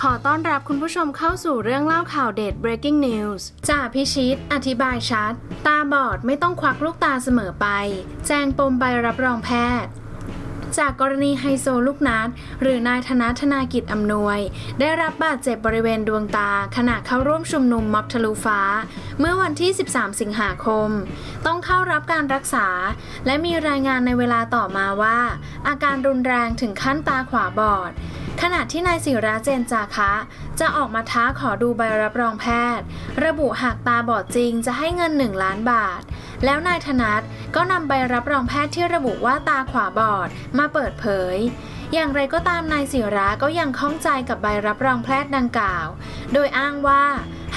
ขอต้อนรับคุณผู้ชมเข้าสู่เรื่องเล่าข่าวเด็ด breaking news จ่าพิชิต อธิบายชัด ตาบอดไม่ต้องควักลูกตาเสมอไป แจ้งปมใบรับรองแพทย์จากกรณีไฮโซลูกนัด หรือนายธนาธนากิจอำนวย ได้รับบาดเจ็บบริเวณดวงตา ขณะเข้าร่วมชุมนุมม็อบทะลุฟ้า เมื่อวันที่ 13 สิงหาคม ต้องเข้ารับการรักษา และมีรายงานในเวลาต่อมาว่า อาการรุนแรงถึงขั้นตาขวาบอด ขณะที่นายศิระเจนจาคะ จะออกมาท้าขอดูใบรับรองแพทย์ ระบุหากตาบอดจริงจะให้เงิน 1 ล้านบาท แล้วนายธนัทก็นำใบรับรองแพทย์ที่ระบุว่าตาขวาบอดมาเปิดเผย อย่างไรก็ตามนายศิระก็ยังข้องใจกับใบรับรองแพทย์ดังกล่าว โดยอ้างว่า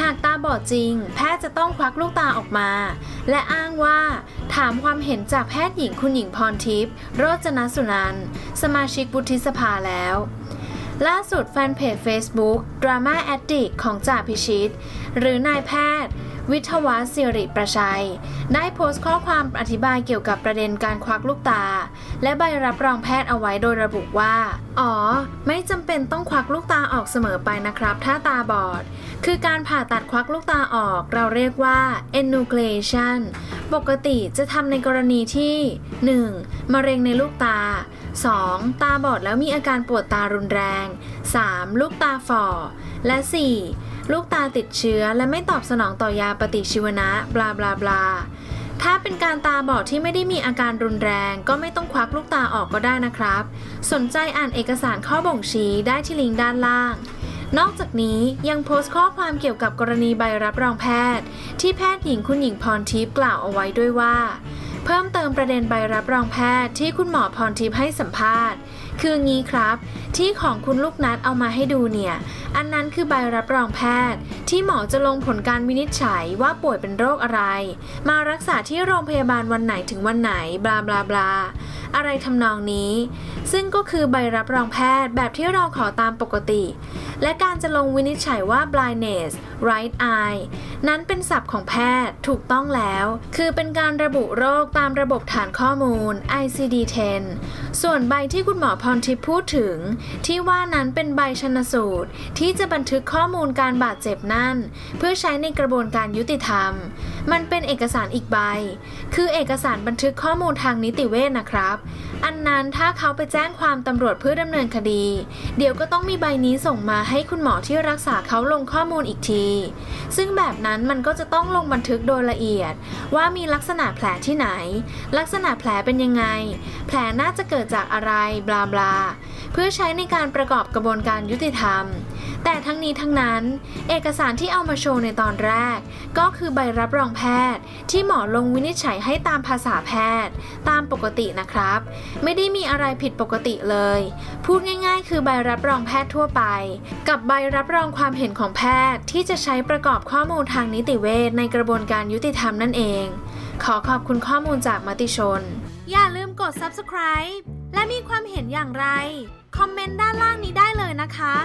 หากตาบอดจริง แพทย์จะต้องควักลูกตาออกมา และอ้างว่า ถามความเห็นจากแพทย์หญิงคุณหญิงพรทิพย์โรจนสุนันท์สมาชิกวุฒิสภาแล้ว ล่าสุดแฟนเพจ Facebook Drama Addict ของจ่าพิชิต หรือนายแพทย์ วิทวัฒสิริประชัย ได้โพสต์ข้อความอธิบายเกี่ยวกับประเด็นการควักลูกตา และใบรับรองแพทย์เอาไว้โดยระบุว่า อ๋อ ไม่จำเป็นต้องควักลูกตาออกเสมอไปนะครับ ถ้าตาบอด คือการผ่าตัดควักลูกตาออก เราเรียกว่า enucleation ปกติจะทำในกรณีที่ 1. มะเร็งในลูกตา 2. ตาบอดแล้วมีอาการปวดตารุนแรง 3. ลูกตาฝ่อ และ 4. ลูกตาติดเชื้อและไม่ตอบสนองต่อยาปฏิชีวนะบลาบลาบลาถ้าเป็นการตาบอดที่ไม่ได้มีอาการรุนแรง ก็ไม่ต้องควักลูกตาออกก็ได้นะครับ สนใจอ่านเอกสารข้อบ่งชี้ได้ที่ลิงก์ด้านล่าง นอกจากนี้ยังโพสต์ข้อความเกี่ยวกับกรณีใบรับรองแพทย์ ที่แพทย์หญิงคุณหญิงพรทิพย์กล่าวเอาไว้ด้วยว่า เพิ่มเติมประเด็นใบรับรองแพทย์ที่คุณหมอพรทิพย์ให้สัมภาษณ์ คืองี้ครับ ที่ของคุณลูกนัดเอามาให้ดูเนี่ย อันนั้นคือใบรับรองแพทย์ ที่หมอจะลงผลการวินิจฉัยว่าป่วยเป็นโรคอะไร มารักษาที่โรงพยาบาลวันไหนถึงวันไหนบลาบลาบลาอะไรทำนองนี้ ซึ่งก็คือใบรับรองแพทย์แบบที่เราขอตามปกติ และการจะลงวินิจฉัยว่า blindness right eye นั้นเป็นศัพท์ของแพทย์ถูกต้องแล้ว คือเป็นการระบุโรคตามระบบฐานข้อมูล ICD-10 ส่วนใบที่คุณหมอพรทิพย์พูดถึง ที่ว่านั้นเป็นใบชนสูตร ที่จะบันทึกข้อมูลการบาดเจ็บนั่น เพื่อใช้ในกระบวนการยุติธรรม มันเป็นเอกสารอีกใบ คือเอกสารบันทึกข้อมูลทางนิติเวชนะครับ อันนั้นถ้าเขาไปแจจ้งความตำรวจเพื่อดำเนินคดี เดี๋ยวก็ต้องมีใบนี้ส่งมาให้คุณหมอที่รักษาเขาลงข้อมูลอีกที ซึ่งแบบนั้นมันก็จะต้องลงบันทึกโดยละเอียด ว่ามีลักษณะแผลที่ไหน ลักษณะแผลเป็นยังไง แผลน่าจะเกิดจากอะไรบลาบลาเพื่อใช้ในการประกอบกระบวนการยุติธรรม แต่ทั้งนี้ทั้งนั้น เอกสารที่เอามาโชว์ในตอนแรก ก็คือใบรับรองแพทย์ ที่หมอลงวินิจฉัยให้ตามภาษาแพทย์ ตามปกตินะครับ ไม่ได้มีอะไรผิดปกติเลย พูดง่ายๆ คือใบรับรองแพทย์ทั่วไป กับใบรับรองความเห็นของแพทย์ที่จะใช้ประกอบข้อมูลทางนิติเวชในกระบวนการยุติธรรมนั่นเอง ขอขอบคุณข้อมูลจากมติชน อย่าลืมกด subscribe และมีความเห็นอย่างไร คอมเมนต์ด้านล่างนี้ได้เลยนะคะ